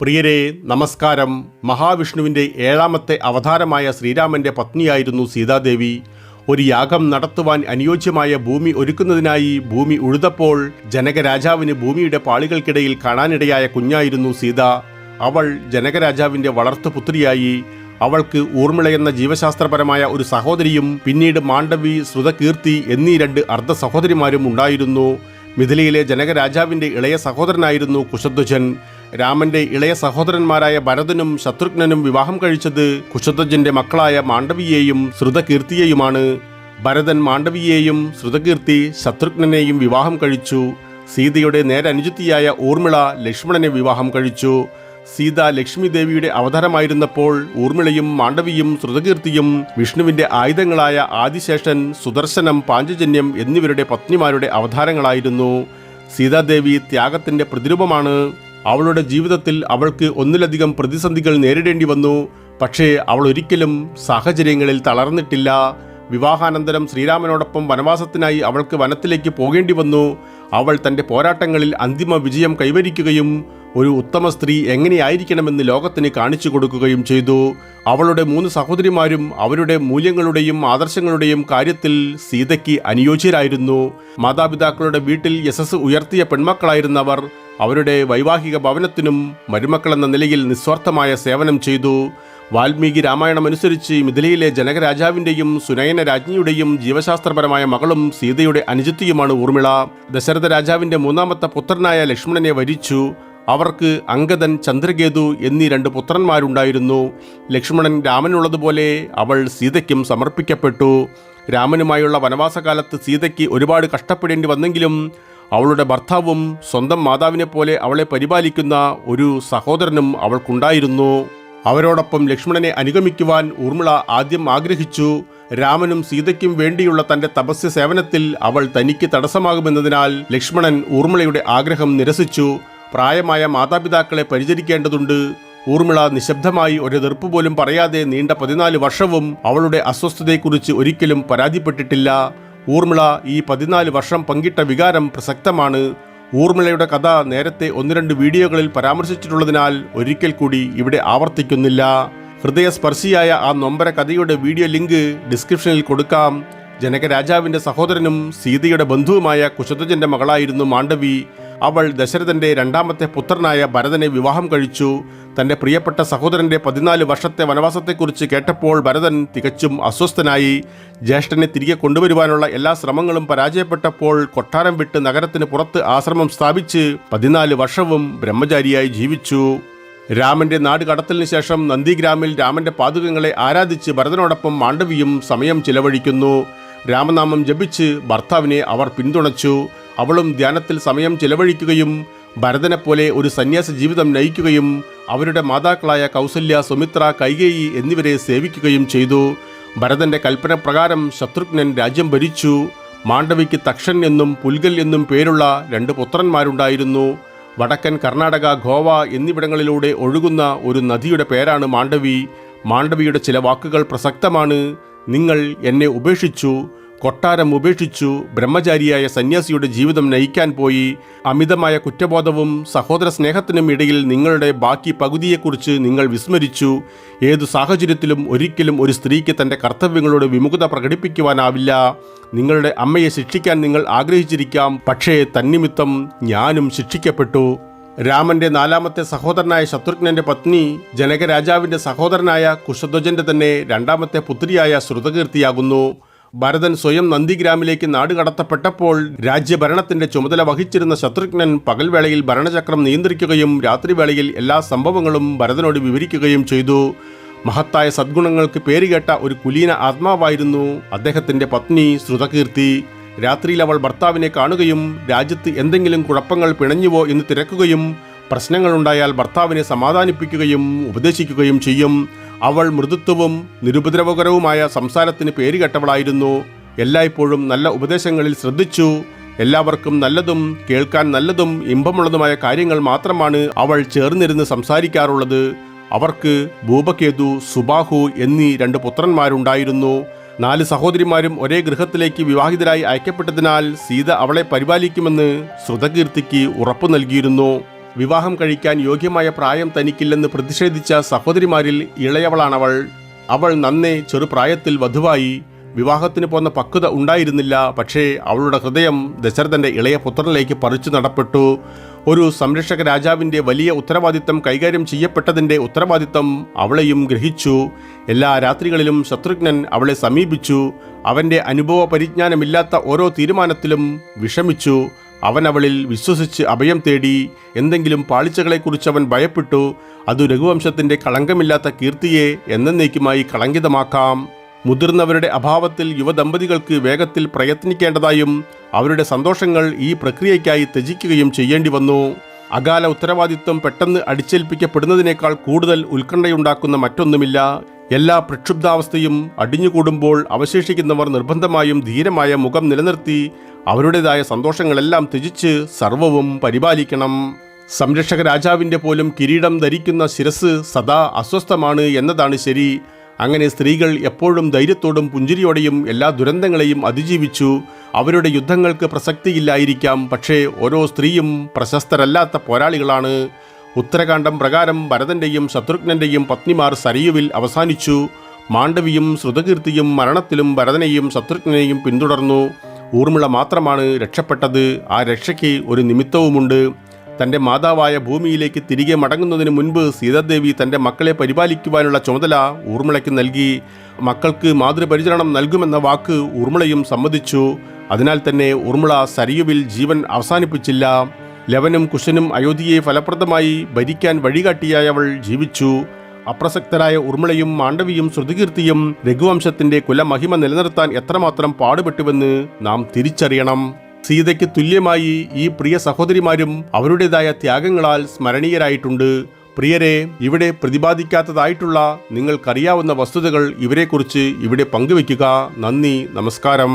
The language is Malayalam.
പ്രിയരെ നമസ്കാരം. മഹാവിഷ്ണുവിന്റെ ഏഴാമത്തെ അവതാരമായ ശ്രീരാമന്റെ പത്നിയായിരുന്നു സീതാദേവി. ഒരു യാഗം നടത്തുവാൻ അനുയോജ്യമായ ഭൂമി ഒരുക്കുന്നതിനായി ഭൂമി ഉഴുതപ്പോൾ ജനകരാജാവിന് ഭൂമിയുടെ പാളികൾക്കിടയിൽ കാണാനിടയായ കുഞ്ഞായിരുന്നു സീത. അവൾ ജനകരാജാവിന്റെ വളർത്തുപുത്രിയായി അവൾക്ക് ഊർമിള എന്ന ജീവശാസ്ത്രപരമായ ഒരു സഹോദരിയും പിന്നീട് മാണ്ഡവി ശ്രുതകീർത്തി എന്നീ രണ്ട് അർദ്ധ സഹോദരിമാരും ഉണ്ടായിരുന്നു. മിഥിലയിലെ ജനകരാജാവിന്റെ ഇളയ സഹോദരനായിരുന്നു കുശധ്വജൻ. രാമന്റെ ഇളയ സഹോദരന്മാരായ ഭരതനും ശത്രുഘ്നനും വിവാഹം കഴിച്ചത് കുശധ്വജന്റെ മക്കളായ മാണ്ഡവിയെയും ശ്രുതകീർത്തിയെയുമാണ്. ഭരതൻ മാണ്ഡവിയെയും ശ്രുതകീർത്തി ശത്രുഘ്നനെയും വിവാഹം കഴിച്ചു. സീതയുടെ നേരനുജത്തിയായ ഊർമിള ലക്ഷ്മണനെ വിവാഹം കഴിച്ചു. സീത ലക്ഷ്മി ദേവിയുടെ അവതാരമായിരുന്നപ്പോൾ ഊർമിളയും മാണ്ഡവിയും ശ്രുതകീർത്തിയും വിഷ്ണുവിന്റെ ആയുധങ്ങളായ ആദിശേഷൻ സുദർശനം പാഞ്ചജന്യം എന്നിവരുടെ പത്നിമാരുടെ അവതാരങ്ങളായിരുന്നു. സീതാദേവി ത്യാഗത്തിന്റെ പ്രതിരൂപമാണ്. അവളുടെ ജീവിതത്തിൽ അവൾക്ക് ഒന്നിലധികം പ്രതിസന്ധികൾ നേരിടേണ്ടി വന്നു. പക്ഷേ അവൾ ഒരിക്കലും സാഹചര്യങ്ങളിൽ തളർന്നിട്ടില്ല. വിവാഹാനന്തരം ശ്രീരാമനോടൊപ്പം വനവാസത്തിനായി അവൾക്ക് വനത്തിലേക്ക് പോകേണ്ടി വന്നു. അവൾ തന്റെ പോരാട്ടങ്ങളിൽ അന്തിമ വിജയം കൈവരിക്കുകയും ഒരു ഉത്തമ സ്ത്രീ എങ്ങനെയായിരിക്കണമെന്ന് ലോകത്തിന് കാണിച്ചു കൊടുക്കുകയും ചെയ്തു. അവളുടെ മൂന്ന് സഹോദരിമാരും അവരുടെ മൂല്യങ്ങളുടെയും ആദർശങ്ങളുടെയും കാര്യത്തിൽ സീതയ്ക്ക് അനുയോജ്യരായിരുന്നു. മാതാപിതാക്കളുടെ വീട്ടിൽ യശസ് ഉയർത്തിയ പെൺമക്കളായിരുന്നവർ അവരുടെ വൈവാഹിക ഭവനത്തിനും മരുമക്കളെന്ന നിലയിൽ നിസ്വാർത്ഥമായ സേവനം ചെയ്തു. വാൽമീകി രാമായണമനുസരിച്ച് മിഥിലയിലെ ജനകരാജാവിന്റെയും സുനയന രാജ്ഞിയുടെയും ജീവശാസ്ത്രപരമായ മകളും സീതയുടെ അനുജത്തിയുമാണ് ഊർമിള. ദശരഥ രാജാവിന്റെ മൂന്നാമത്തെ പുത്രനായ ലക്ഷ്മണനെ വരിച്ചു. അവർക്ക് അങ്കദൻ ചന്ദ്രകേതു എന്നീ രണ്ട് പുത്രന്മാരുണ്ടായിരുന്നു. ലക്ഷ്മണൻ രാമനുള്ളതുപോലെ അവൾ സീതയ്ക്കും സമർപ്പിക്കപ്പെട്ടു. രാമനുമായുള്ള വനവാസകാലത്ത് സീതയ്ക്ക് ഒരുപാട് കഷ്ടപ്പെടേണ്ടി വന്നെങ്കിലും അവളുടെ ഭർത്താവും സ്വന്തം മാതാവിനെ പോലെ അവളെ പരിപാലിക്കുന്ന ഒരു സഹോദരനും അവൾക്കുണ്ടായിരുന്നു. അവരോടൊപ്പം ലക്ഷ്മണനെ അനുഗമിക്കുവാൻ ഊർമിള ആദ്യം ആഗ്രഹിച്ചു. രാമനും സീതയ്ക്കും വേണ്ടിയുള്ള തന്റെ തപസ്യ സേവനത്തിൽ അവൾ തനിക്ക് തടസ്സമാകുമെന്നതിനാൽ ലക്ഷ്മണൻ ഊർമിളയുടെ ആഗ്രഹം നിരസിച്ചു. പ്രായമായ മാതാപിതാക്കളെ പരിചരിക്കേണ്ടതുണ്ട്. ഊർമിള നിശബ്ദമായി ഒരു എതിർപ്പ് പോലും പറയാതെ നീണ്ട പതിനാല് വർഷവും അവളുടെ അസ്വസ്ഥതയെക്കുറിച്ച് ഒരിക്കലും പരാതിപ്പെട്ടിട്ടില്ല. ഊർമിള ഈ പതിനാല് വർഷം പങ്കിട്ട വികാരം പ്രസക്തമാണ്. ഊർമിളയുടെ കഥ നേരത്തെ ഒന്ന് രണ്ട് വീഡിയോകളിൽ പരാമർശിച്ചിട്ടുള്ളതിനാൽ ഒരിക്കൽ കൂടി ഇവിടെ ആവർത്തിക്കുന്നില്ല. ഹൃദയസ്പർശിയായ ആ നൊമ്പര കഥയുടെ വീഡിയോ ലിങ്ക് ഡിസ്ക്രിപ്ഷനിൽ കൊടുക്കാം. ജനകരാജാവിന്റെ സഹോദരനും സീതയുടെ ബന്ധുവുമായ കുശധ്വജന്റെ മകളായിരുന്നു മാണ്ഡവി. അവൾ ദശരഥന്റെ രണ്ടാമത്തെ പുത്രനായ ഭരതനെ വിവാഹം കഴിച്ചു. തന്റെ പ്രിയപ്പെട്ട സഹോദരന്റെ പതിനാല് വർഷത്തെ വനവാസത്തെക്കുറിച്ച് കേട്ടപ്പോൾ ഭരതൻ തികച്ചും അസ്വസ്ഥനായി. ജ്യേഷ്ഠനെ തിരികെ കൊണ്ടുവരുവാനുള്ള എല്ലാ ശ്രമങ്ങളും പരാജയപ്പെട്ടപ്പോൾ കൊട്ടാരം വിട്ട് നഗരത്തിന് പുറത്ത് ആശ്രമം സ്ഥാപിച്ച് പതിനാല് വർഷവും ബ്രഹ്മചാരിയായി ജീവിച്ചു. രാമന്റെ നാട് കടത്തലിന് ശേഷം നന്ദിഗ്രാമിൽ രാമന്റെ പാതുകങ്ങളെ ആരാധിച്ച് ഭരതനോടൊപ്പം മാണ്ഡവിയും സമയം ചിലവഴിക്കുന്നു. രാമനാമം ജപിച്ച് ഭർത്താവിനെ അവർ പിന്തുണച്ചു. അവളും ധ്യാനത്തിൽ സമയം ചിലവഴിക്കുകയും ഭരതനെപ്പോലെ ഒരു സന്യാസ ജീവിതം നയിക്കുകയും അവരുടെ മാതാക്കളായ കൗസല്യ സുമിത്ര കൈകേയി എന്നിവരെ സേവിക്കുകയും ചെയ്തു. ഭരതന്റെ കൽപ്പന പ്രകാരം ശത്രുഘ്നൻ രാജ്യം ഭരിച്ചു. മാണ്ഡവിക്ക് തക്ഷൻ എന്നും പുൽഗൽ എന്നും പേരുള്ള രണ്ട് പുത്രന്മാരുണ്ടായിരുന്നു. വടക്കൻ കർണാടക ഗോവ എന്നിവിടങ്ങളിലൂടെ ഒഴുകുന്ന ഒരു നദിയുടെ പേരാണ് മാണ്ഡവി. മാണ്ഡവിയുടെ ചില വാക്കുകൾ പ്രസക്തമാണ്. നിങ്ങൾ എന്നെ ഉപേക്ഷിച്ചു കൊട്ടാരം ഉപേക്ഷിച്ചു ബ്രഹ്മചാരിയായ സന്യാസിയുടെ ജീവിതം നയിക്കാൻ പോയി. അമിതമായ കുറ്റബോധവും സഹോദര സ്നേഹത്തിനും ഇടയിൽ നിങ്ങളുടെ ബാക്കി പകുതിയെക്കുറിച്ച് നിങ്ങൾ വിസ്മരിച്ചു. ഏതു സാഹചര്യത്തിലും ഒരിക്കലും ഒരു സ്ത്രീക്ക് തന്റെ കർത്തവ്യങ്ങളോട് വിമുഖത പ്രകടിപ്പിക്കുവാനാവില്ല. നിങ്ങളുടെ അമ്മയെ ശിക്ഷിക്കാൻ നിങ്ങൾ ആഗ്രഹിച്ചിരിക്കാം. പക്ഷേ തന്നിമിത്തം ഞാനും ശിക്ഷിക്കപ്പെട്ടു. രാമന്റെ നാലാമത്തെ സഹോദരനായ ശത്രുഘ്നന്റെ പത്നി ജനകരാജാവിന്റെ സഹോദരനായ കുശധ്വജന്റെ തന്നെ രണ്ടാമത്തെ പുത്രിയായ ശ്രുതകീർത്തിയാകുന്നു. ഭരതൻ സ്വയം നന്ദിഗ്രാമിലേക്ക് നാട് കടത്തപ്പെട്ടപ്പോൾ രാജ്യഭരണത്തിന്റെ ചുമതല വഹിച്ചിരുന്ന ശത്രുഘ്നൻ പകൽവേളയിൽ ഭരണചക്രം നിയന്ത്രിക്കുകയും രാത്രിവേളയിൽ എല്ലാ സംഭവങ്ങളും ഭരതനോട് വിവരിക്കുകയും ചെയ്തു. മഹത്തായ സദ്ഗുണങ്ങൾക്ക് പേരുകേട്ട ഒരു കുലീന ആത്മാവായിരുന്നു അദ്ദേഹത്തിന്റെ പത്നി ശ്രുതകീർത്തി. രാത്രിയിൽ അവൾ ഭർത്താവിനെ കാണുകയും രാജ്യത്ത് എന്തെങ്കിലും കുഴപ്പങ്ങൾ പിണഞ്ഞുവോ എന്ന് തിരക്കുകയും പ്രശ്നങ്ങളുണ്ടായാൽ ഭർത്താവിനെ സമാധാനിപ്പിക്കുകയും ഉപദേശിക്കുകയും ചെയ്യും. അവൾ മൃദുത്വവും നിരുപദ്രവകരവുമായ സംസാരത്തിന് പേരുകെട്ടവളായിരുന്നു. എല്ലായ്പ്പോഴും നല്ല ഉപദേശങ്ങളിൽ ശ്രദ്ധിച്ചു. എല്ലാവർക്കും നല്ലതും കേൾക്കാൻ നല്ലതും ഇമ്പമുള്ളതുമായ കാര്യങ്ങൾ മാത്രമാണ് അവൾ ചേർന്നിരുന്ന് സംസാരിക്കാറുള്ളത്. അവർക്ക് ഭൂപകേതു സുബാഹു എന്നീ രണ്ട് പുത്രന്മാരുണ്ടായിരുന്നു. നാല് സഹോദരിമാരും ഒരേ ഗൃഹത്തിലേക്ക് വിവാഹിതരായി അയക്കപ്പെട്ടതിനാൽ സീത അവളെ പരിപാലിക്കുമെന്ന് ശ്രുതകീർത്തിക്ക് ഉറപ്പു നൽകിയിരുന്നു. വിവാഹം കഴിക്കാൻ യോഗ്യമായ പ്രായം തനിക്കില്ലെന്ന് പ്രതിഷേധിച്ച സഹോദരിമാരിൽ ഇളയവളാണവൾ. അവൾ നന്നേ ചെറുപ്രായത്തിൽ വധുവായി. വിവാഹത്തിന് പോന്ന പക്വത ഉണ്ടായിരുന്നില്ല. പക്ഷേ അവളുടെ ഹൃദയം ദശരഥന്റെ ഇളയ പുത്രനിലേക്ക് പറിച്ചു നടപ്പെട്ടു. ഒരു സംരക്ഷക രാജാവിന്റെ വലിയ ഉത്തരവാദിത്തം കൈകാര്യം ചെയ്യപ്പെട്ടതിന്റെ ഉത്തരവാദിത്തം അവളെയും ഗ്രഹിച്ചു. എല്ലാ രാത്രികളിലും ശത്രുഘ്നൻ അവളെ സമീപിച്ചു. അവന്റെ അനുഭവ പരിജ്ഞാനമില്ലാത്ത ഓരോ തീരുമാനത്തിലും വിഷമിച്ചു. അവൻ അവളിൽ വിശ്വസിച്ച് അഭയം തേടി എന്തെങ്കിലും പാളിച്ചകളെക്കുറിച്ച് അവൻ ഭയപ്പെട്ടു അതു രഘുവംശത്തിന്റെ കളങ്കമില്ലാത്ത കീർത്തിയെ എന്നേക്കുമായി കളങ്കിതമാക്കാം. മുതിർന്നവരുടെ അഭാവത്തിൽ യുവദമ്പതികൾക്ക് വേഗത്തിൽ പ്രയത്നിക്കേണ്ടതായും അവരുടെ സന്തോഷങ്ങൾ ഈ പ്രക്രിയയ്ക്കായി ത്യജിക്കുകയും ചെയ്യേണ്ടി വന്നു. അകാല ഉത്തരവാദിത്വം പെട്ടെന്ന് അടിച്ചേൽപ്പിക്കപ്പെടുന്നതിനേക്കാൾ കൂടുതൽ ഉത്കണ്ഠയുണ്ടാക്കുന്ന മറ്റൊന്നുമില്ല. എല്ലാ പ്രക്ഷുബ്ധാവസ്ഥയും അടിഞ്ഞുകൂടുമ്പോൾ അവശേഷിക്കുന്നവർ നിർബന്ധമായും ധീരമായ മുഖം നിലനിർത്തി അവരുടേതായ സന്തോഷങ്ങളെല്ലാം ത്യജിച്ച് സർവവും പരിപാലിക്കണം. സംരക്ഷക രാജാവിന്റെ പോലും കിരീടം ധരിക്കുന്ന ശിരസ് സദാ അസ്വസ്ഥമാണ് എന്നതാണ് ശരി. അങ്ങനെ സ്ത്രീകൾ എപ്പോഴും ധൈര്യത്തോടും പുഞ്ചിരിയോടെയും എല്ലാ ദുരന്തങ്ങളെയും അതിജീവിച്ചു. അവരുടെ യുദ്ധങ്ങൾക്ക് പ്രസക്തിയില്ലായിരിക്കാം. പക്ഷേ ഓരോ സ്ത്രീയും പ്രശസ്തരല്ലാത്ത പോരാളികളാണ്. ഉത്തരകാണ്ഡം പ്രകാരം ഭരതന്റെയും ശത്രുഘ്നന്റെയും പത്നിമാർ സരയുവിൽ അവസാനിച്ചു. മാണ്ഡവിയും ശ്രുതകീർത്തിയും മരണത്തിലും ഭരതനെയും ശത്രുഘ്നെയും പിന്തുടർന്നു. ഊർമിള മാത്രമാണ് രക്ഷപ്പെട്ടത്. ആ രക്ഷയ്ക്ക് ഒരു നിമിത്തവുമുണ്ട്. തന്റെ മാതാവായ ഭൂമിയിലേക്ക് തിരികെ മടങ്ങുന്നതിന് മുൻപ് സീതാദേവി തന്റെ മക്കളെ പരിപാലിക്കുവാനുള്ള ചുമതല ഊർമിളയ്ക്ക് നൽകി. മക്കൾക്ക് മാതൃപരിചരണം നൽകുമെന്ന വാക്ക് ഊർമിളയും സമ്മതിച്ചു. അതിനാൽ തന്നെ ഊർമിള സരിയുവിൽ ജീവൻ അവസാനിപ്പിച്ചില്ല. ലവനും കുശനും അയോധ്യയെ ഫലപ്രദമായി ഭരിക്കാൻ വഴികാട്ടിയായവൾ ജീവിച്ചു. അപ്രസക്തരായ ഉർമിളയും മാണ്ഡവിയും ശ്രുതികീർത്തിയും രഘുവംശത്തിന്റെ കുലമഹിമ നിലനിർത്താൻ എത്രമാത്രം പാടുപെട്ടുവെന്ന് നാം തിരിച്ചറിയണം. സീതയ്ക്ക് തുല്യമായി ഈ പ്രിയ സഹോദരിമാരും അവരുടേതായ ത്യാഗങ്ങളാൽ സ്മരണീയരായിട്ടുണ്ട്. പ്രിയരെ ഇവിടെ പ്രതിപാദിക്കാത്തതായിട്ടുള്ള നിങ്ങൾക്കറിയാവുന്ന വസ്തുതകൾ ഇവരെക്കുറിച്ച് ഇവിടെ പങ്കുവയ്ക്കുക. നന്ദി നമസ്കാരം.